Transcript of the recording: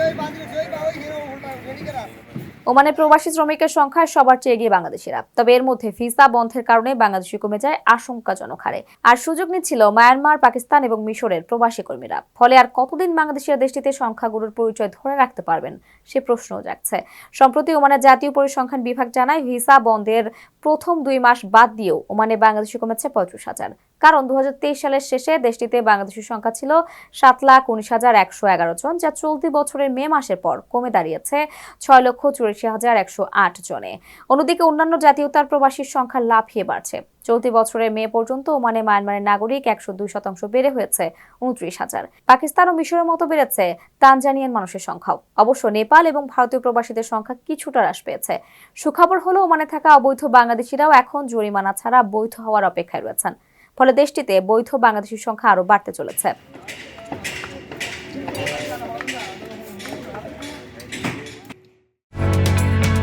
જોઈ બાંધી જોઈ બાવી હીરો ઉલટા ઘણી કરા ওমানে প্রবাসী শ্রমিকের সংখ্যায় সবার চেয়ে এগিয়ে বাংলাদেশিরা। তবে এর মধ্যে ভিসা বন্ধের কারণে বাংলাদেশি কমে যায় আশঙ্কাজনক হারে। আর সুযোগ নিচ্ছিল মায়ানমার, পাকিস্তান এবং মিশরের প্রবাসী কর্মীরা। ফলে আর কতদিন বাংলাদেশিরা দেশটিতে সংখ্যাগুরুর পরিচয় ধরে রাখতে পারবেন, সে প্রশ্নও জাগছে। সম্প্রতি ওমানের জাতীয় পরিসংখ্যান বিভাগ জানায়, ভিসা বন্ধের প্রথম দুই মাস বাদ দিয়েও ওমানে বাংলাদেশি কমেছে পঁয়ত্রিশ হাজার। কারণ দু হাজার তেইশ সালের শেষে দেশটিতে বাংলাদেশের সংখ্যা ছিল সাত লাখ উনিশ হাজার একশো এগারো জন, যা চলতি বছরের মে মাসের পর কমে দাঁড়িয়েছে ছয় লক্ষ চুরাশি হাজার একশো আট জনে। অন্যদিকে অন্যান্য জাতীয়তার প্রবাসীর সংখ্যা লাফিয়ে বাড়ছে। চলতি বছরের মে পর্যন্ত ওমানে মায়ানমারের নাগরিক একশো দুই শতাংশ বেড়ে হয়েছে উনত্রিশ হাজার। পাকিস্তান ও মিশরের মতো বেড়েছে তানজানিয়ান মানুষের সংখ্যাও। অবশ্য নেপাল এবং ভারতীয় প্রবাসীদের সংখ্যা কিছুটা হ্রাস পেয়েছে। সুখবর হলো, ওমানে থাকা অবৈধ বাংলাদেশিরাও এখন জরিমানা ছাড়া বৈধ হওয়ার অপেক্ষায় রয়েছেন। ফলে দেশটিতে বৈধ বাংলাদেশির সংখ্যা আরও বাড়তে চলেছে।